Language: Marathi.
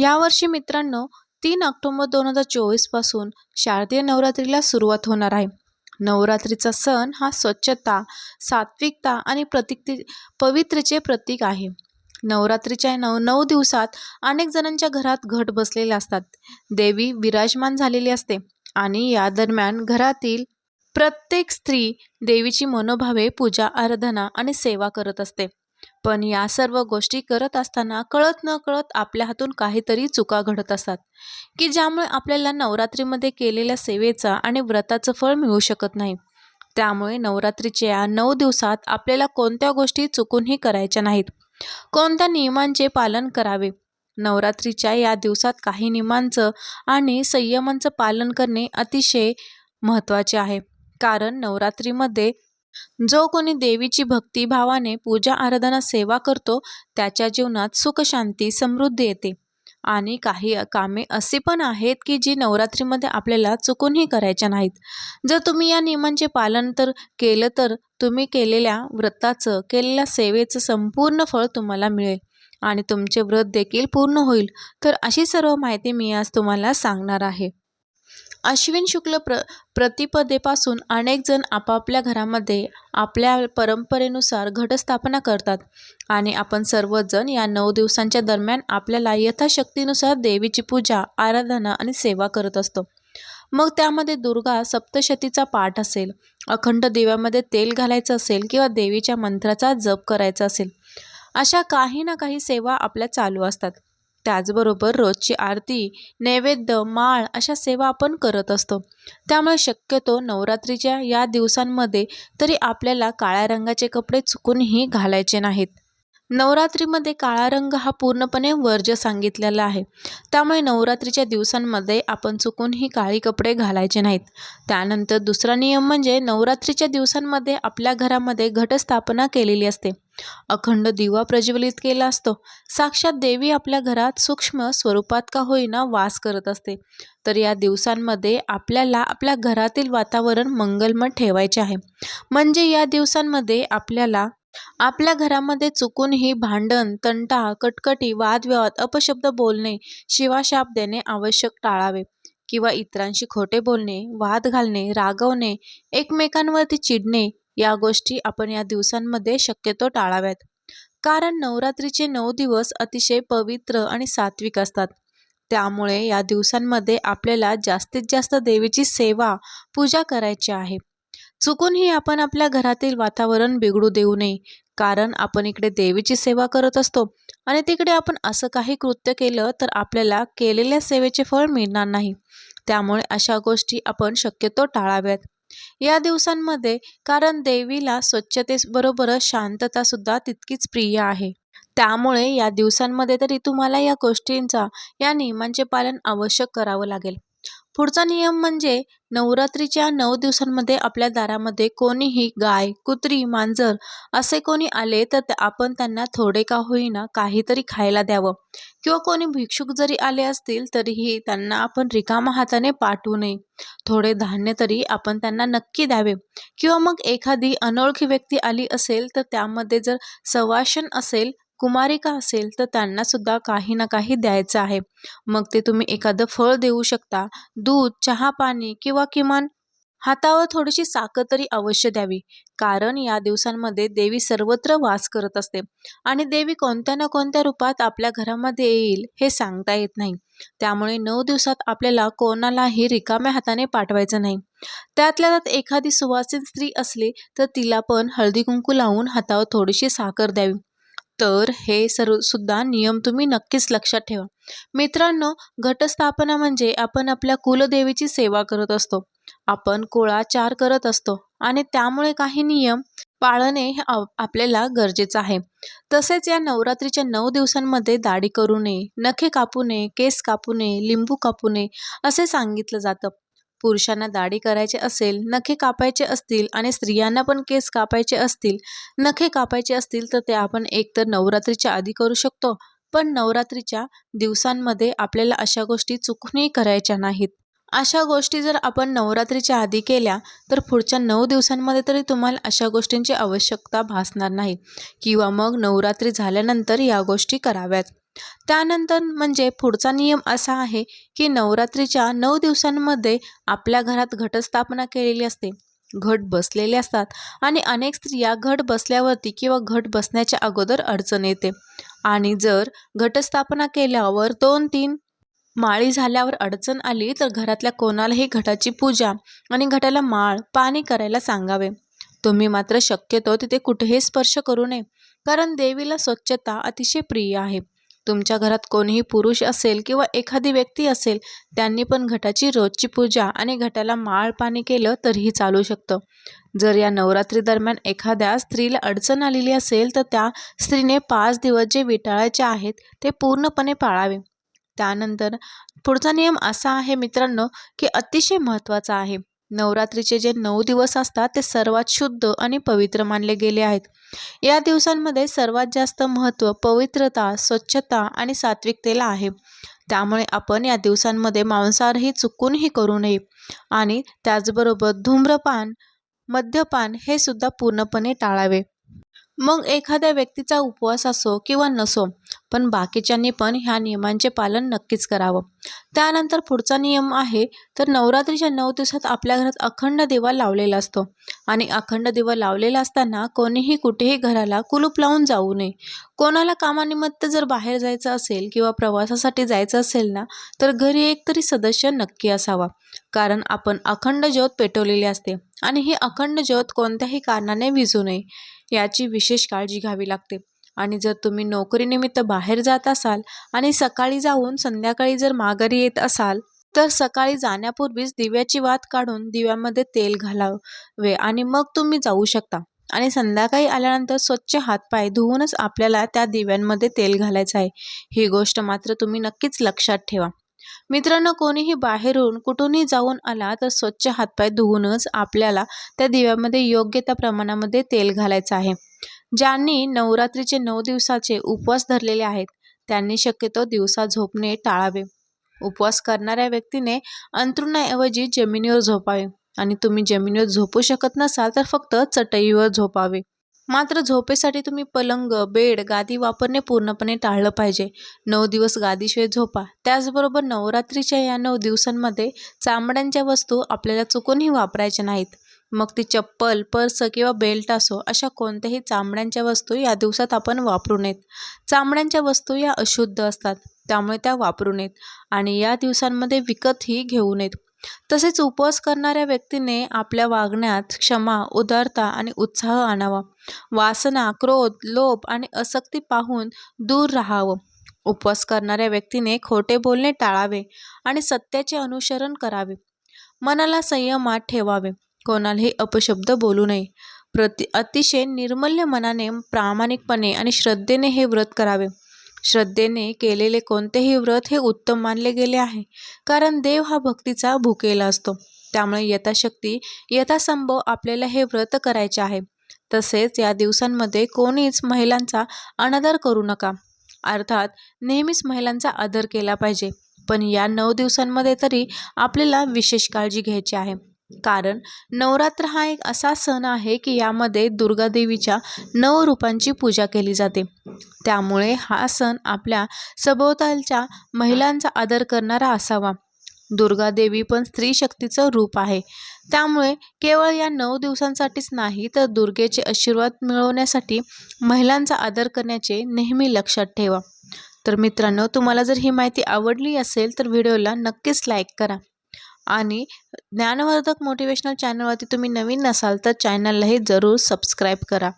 यावर्षी मित्रांनो तीन ऑक्टोबर दोन हजार चोवीसपासून शारदीय नवरात्रीला सुरुवात होणार आहे. नवरात्रीचा सण हा स्वच्छता सात्विकता आणि प्रतिक पवित्रेचे प्रतीक आहे. नवरात्रीच्या नऊ नऊ दिवसात अनेक जणांच्या घरात घट बसलेले असतात. देवी विराजमान झालेली असते आणि या दरम्यान घरातील प्रत्येक स्त्री देवीची मनोभावे पूजा आराधना आणि सेवा करत असते. पण या सर्व गोष्टी करत असताना कळत न कळत आपल्या हातून काहीतरी चुका घडत असतात की ज्यामुळे आपल्याला नवरात्रीमध्ये केलेल्या सेवेचा आणि व्रताचं फळ मिळू शकत नाही. त्यामुळे नवरात्रीच्या नऊ दिवसात आपल्याला कोणत्या गोष्टी चुकूनही करायच्या नाहीत. कोणत्या नियमांचे पालन करावे? नवरात्रीच्या या दिवसात काही नियमांचं आणि संयमांचं पालन करणे अतिशय महत्त्वाचे आहे. कारण नवरात्रीमध्ये जो कोणी देवीची भक्तिभावाने पूजा आराधना सेवा करतो त्याच्या जीवनात सुखशांती समृद्धी येते. आणि काही कामे असे पण आहेत की जी नवरात्रीमध्ये आपल्याला चुकूनही करायच्या नाहीत. जर तुम्ही या नियमांचे पालन तर केलं तर तुम्ही केलेल्या व्रताचं केलेल्या सेवेचं संपूर्ण फळ तुम्हाला मिळेल. आणि तुमचे व्रत देखील पूर्ण होईल. तर अशी सर्व माहिती मी आज तुम्हाला सांगणार आहे. अश्विन शुक्ल प्र प्रतिपदेपासून अनेक जण आपापल्या घरामध्ये आपल्या परंपरेनुसार घटस्थापना करतात. आणि आपण सर्वजण या नऊ दिवसांच्या दरम्यान आपल्याला यथाशक्तीनुसार देवीची पूजा आराधना आणि सेवा करत असतो. मग त्यामध्ये दुर्गा सप्तशतीचा पाठ असेल अखंड दिव्यामध्ये तेल घालायचं असेल किंवा देवीच्या मंत्राचा जप करायचा असेल अशा काही ना काही सेवा आपल्या चालू असतात. त्याचबरोबर रोजची आरती नैवेद्य माळ अशा सेवा आपण करत असतो. त्यामुळे शक्यतो नवरात्रीच्या या दिवसांमध्ये तरी आपल्याला काळ्या रंगाचे कपडे चुकूनही घालायचे नाहीत. नवरात्रीमध्ये काळा रंग हा पूर्णपणे वर्ज्य सांगितलेला आहे. त्यामुळे नवरात्रीच्या दिवसांमध्ये आपण चुकूनही काळी कपडे घालायचे नाहीत. त्यानंतर दुसरा नियम म्हणजे नवरात्रीच्या दिवसांमध्ये आपल्या घरामध्ये घटस्थापना केलेली असते. अखंड दिवा प्रज्वलित केला असतो. साक्षात देवी आपल्या घरात सूक्ष्म स्वरूपात का होईना वास करत असते. तर या दिवसांमध्ये आपल्याला आपल्या घरातील वातावरण मंगलमय ठेवायचे आहे. म्हणजे या दिवसांमध्ये आपल्याला आपल्या घरामध्ये चुकूनही भांडण तंटा कटकटी वादविवाद अपशब्द बोलणे शिवाशाप देणे आवश्यक टाळावे किंवा इतरांशी खोटे बोलणे वाद घालणे रागवणे एकमेकांवरती चिडणे या गोष्टी आपण या दिवसांमध्ये शक्यतो टाळाव्यात. कारण नवरात्रीचे नऊ दिवस अतिशय पवित्र आणि सात्विक असतात. त्यामुळे या दिवसांमध्ये आपल्याला जास्तीत जास्त देवीची सेवा पूजा करायची आहे. चुकूनही आपण आपल्या घरातील वातावरण बिघडू देऊ नये. कारण आपण इकडे देवीची सेवा करत असतो आणि तिकडे आपण असं काही कृत्य केलं तर आपल्याला केलेल्या सेवेचे फळ मिळणार नाही. त्यामुळे अशा गोष्टी आपण शक्यतो टाळाव्यात. या दिवसांमध्ये कारण देवीला स्वच्छतेबरोबरच शांततासुद्धा तितकीच प्रिय आहे. त्यामुळे या दिवसांमध्ये तरी तुम्हाला या गोष्टींचा या नियमांचे पालन आवश्यक करावं लागेल. पुढचा नियम म्हणजे नवरात्रीच्या नऊ दिवसांमध्ये आपल्या दारामध्ये कोणीही गाय कुत्री मांजर असे कोणी आले तर आपण त्यांना थोडे का होईना काहीतरी खायला द्यावं. किंवा कोणी भिक्षुक जरी आले असतील तरीही त्यांना आपण रिकामा हाताने पाठवू नये. थोडे धान्य तरी आपण त्यांना नक्की द्यावे. किंवा मग एखादी अनोळखी व्यक्ती आली असेल तर त्यामध्ये जर सवाशन असेल कुमारिका असेल तर त्यांनासुद्धा काही ना काही द्यायचं आहे. मग ते तुम्ही एखादं फळ देऊ शकता. दूध चहा पाणी किंवा किमान हातावर थोडीशी साखर तरी अवश्य द्यावी. कारण या दिवसांमध्ये देवी सर्वत्र वास करत असते. आणि देवी कोणत्या ना कोणत्या रूपात आपल्या घरामध्ये येईल हे सांगता येत नाही. त्यामुळे नऊ दिवसात आपल्याला कोणालाही रिकाम्या हाताने पाठवायचं नाही. त्यातल्या त्यात एखादी सुवासीन स्त्री असली तर तिला पण हळदी कुंकू लावून हातावर थोडीशी साखर द्यावी. तर हे सर्व सुद्धा नियम तुम्ही नक्कीच लक्षात ठेवा. मित्रांनो घटस्थापना म्हणजे आपण आपल्या कुलदेवीची सेवा करत असतो. आपण कुळाचार करत असतो आणि त्यामुळे काही नियम पाळणे हे आपल्याला गरजेचं आहे. तसेच या नवरात्रीच्या नऊ दिवसांमध्ये दाढी करू नये नखे कापू नये केस कापू नये लिंबू कापू नये असे सांगितलं जातं. पुरुषांना दाढी करायचे असेल नखे कापायचे असतील आणि स्त्रियांना पण केस कापायचे असतील नखे कापायचे असतील तर ते आपण एकतर नवरात्रीच्या आधी करू शकतो. पण नवरात्रीच्या दिवसांमध्ये आपल्याला अशा गोष्टी चुकूनही करायच्या नाहीत. अशा गोष्टी जर आपण नवरात्रीच्या आधी केल्या तर पुढच्या नऊ दिवसांमध्ये तरी तुम्हाला अशा गोष्टींची आवश्यकता भासणार नाही. किंवा मग नवरात्री झाल्यानंतर या गोष्टी कराव्यात. त्यानंतर म्हणजे पुढचा नियम असा आहे की नवरात्रीच्या नऊ दिवसांमध्ये आपल्या घरात घटस्थापना केलेली असते. घट बसलेले असतात आणि अनेक स्त्रिया घट बसल्यावरती किंवा घट बसण्याच्या अगोदर अडचण येते. आणि जर घटस्थापना केल्यावर दोन तीन माळी झाल्यावर अडचण आली तर घरातल्या कोणालाही घटाची पूजा आणि घटाला माळ पाणी करायला सांगावे. तुम्ही मात्र शक्यतो तिथे कुठेही स्पर्श करू नये कारण देवीला स्वच्छता अतिशय प्रिय आहे. तुमच्या घरात कोणीही पुरुष असेल किंवा एखादी व्यक्ती असेल त्यांनी पण घटाची रोजची पूजा आणि घटाला माळ पाणी केलं तरीही चालू शकतं. जर या नवरात्री दरम्यान एखाद्या स्त्रीला अडचण आलेली असेल तर त्या स्त्रीने पाच दिवस जे विटाळायचे आहेत ते पूर्णपणे पाळावे. त्यानंतर पुढचा नियम असा आहे मित्रांनो की अतिशय महत्त्वाचा आहे. नवरात्रीचे जे नऊ दिवस असतात ते सर्वात शुद्ध आणि पवित्र मानले गेले आहेत. या दिवसांमध्ये सर्वात जास्त महत्त्व पवित्रता स्वच्छता आणि सात्विकतेला आहे. त्यामुळे आपण या दिवसांमध्ये मांसाहारही चुकूनही करू नये. आणि त्याचबरोबर धूम्रपान मद्यपान हे सुद्धा पूर्णपणे टाळावे. मग एखाद्या व्यक्तीचा उपवास असो किंवा नसो पण बाकीच्यांनी पण ह्या नियमांचे पालन नक्कीच करावं. त्यानंतर पुढचा नियम आहे तर नवरात्रीच्या नऊ दिवसात आपल्या घरात अखंड दिवा लावलेला असतो. आणि अखंड दिवा लावलेला असताना कोणीही कुठेही घराला कुलूप लावून जाऊ नये. कोणाला कामानिमित्त जर बाहेर जायचं असेल किंवा प्रवासासाठी जायचं असेल ना तर घरी एक तरी सदस्य नक्की असावा. कारण आपण अखंड ज्योत पेटवलेली असते. आणि हे अखंड ज्योत कोणत्याही कारणाने विझू नये याची विशेष काळजी घ्यावी लागते. आणि जर तुम्ही नोकरीनिमित्त बाहेर जात असाल आणि सकाळी जाऊन संध्याकाळी जर माघारी येत असाल तर सकाळी जाण्यापूर्वीच दिव्याची वात काढून दिव्यामध्ये तेल घालावे आणि मग तुम्ही जाऊ शकता. आणि संध्याकाळी आल्यानंतर स्वच्छ हातपाय धुवूनच आपल्याला त्या दिव्यांमध्ये तेल घालायचं आहे. ही गोष्ट मात्र तुम्ही नक्कीच लक्षात ठेवा. मित्रांनो कोणीही बाहेरून कुठूनही जाऊन आला तर स्वच्छ हातपाय धुवूनच आपल्याला त्या दिव्यामध्ये योग्य त्या प्रमाणामध्ये तेल घालायचं आहे. ज्यांनी नवरात्रीचे नऊ दिवसाचे उपवास धरलेले आहेत त्यांनी शक्यतो दिवसा झोपणे टाळावे. उपवास करणाऱ्या व्यक्तीने अंतरुणाऐवजी जमिनीवर झोपावे आणि तुम्ही जमिनीवर झोपू शकत नसाल तर फक्त चटईवर झोपावे. मात्र झोपेसाठी तुम्ही पलंग बेड गादी वापरणे पूर्णपणे टाळलं पाहिजे. नऊ दिवस गादीशिवाय झोपा. त्याचबरोबर नवरात्रीच्या या नऊ दिवसांमध्ये चामड्यांच्या वस्तू आपल्याला चुकूनही वापरायच्या नाहीत. मग ती चप्पल पर्स किंवा बेल्ट असो अशा कोणत्याही चामड्यांच्या वस्तू या दिवसात आपण वापरू नयेत. चामड्यांच्या वस्तू या अशुद्ध असतात त्यामुळे त्या वापरू नयेत. आणि या दिवसांमध्ये विकतही घेऊ नयेत. तसेच उपवास करणाऱ्या व्यक्तीने आपल्या वागण्यात क्षमा उदारता आणि उत्साह आणावा. वासना क्रोध लोभ आणि असक्ती पाहून दूर राहावं. उपवास करणाऱ्या व्यक्तीने खोटे बोलणे टाळावे आणि सत्याचे अनुसरण करावे. मनाला संयमात ठेवावे. कोणालाही अपशब्द बोलू नये. प्रति अतिशय निर्मल्य मनाने प्रामाणिकपणे आणि श्रद्धेने हे व्रत करावे. श्रद्धेने केलेले कोणतेही व्रत हे उत्तम मानले गेले आहे. कारण देव हा भक्तीचा भुकेला असतो. त्यामुळे यथाशक्ती यथासंभव आपल्याला हे व्रत करायचे आहे. तसेच या दिवसांमध्ये कोणीच महिलांचा अनादर करू नका. अर्थात नेहमीच महिलांचा आदर केला पाहिजे. पण या नऊ दिवसांमध्ये तरी आपल्याला विशेष काळजी घ्यायची आहे. कारण नवरात्र हा एक असा सण आहे की यामध्ये दुर्गादेवीच्या नऊ रूपांची पूजा केली जाते. त्यामुळे हा सण आपल्या सभोवतालच्या महिलांचा आदर करणारा असावा. दुर्गादेवी पण स्त्री शक्तीचं रूप आहे. त्यामुळे केवळ या नऊ दिवसांसाठीच नाही तर दुर्गेचे आशीर्वाद मिळवण्यासाठी महिलांचा आदर करण्याचे नेहमी लक्षात ठेवा. तर मित्रांनो तुम्हाला जर ही माहिती आवडली असेल तर व्हिडिओला नक्कीच लाईक करा. आणि ज्ञानवर्धक मोटिवेशनल चॅनलवरती तुम्ही नवीन नसाल तर चॅनललाही जरूर सबस्क्राईब करा.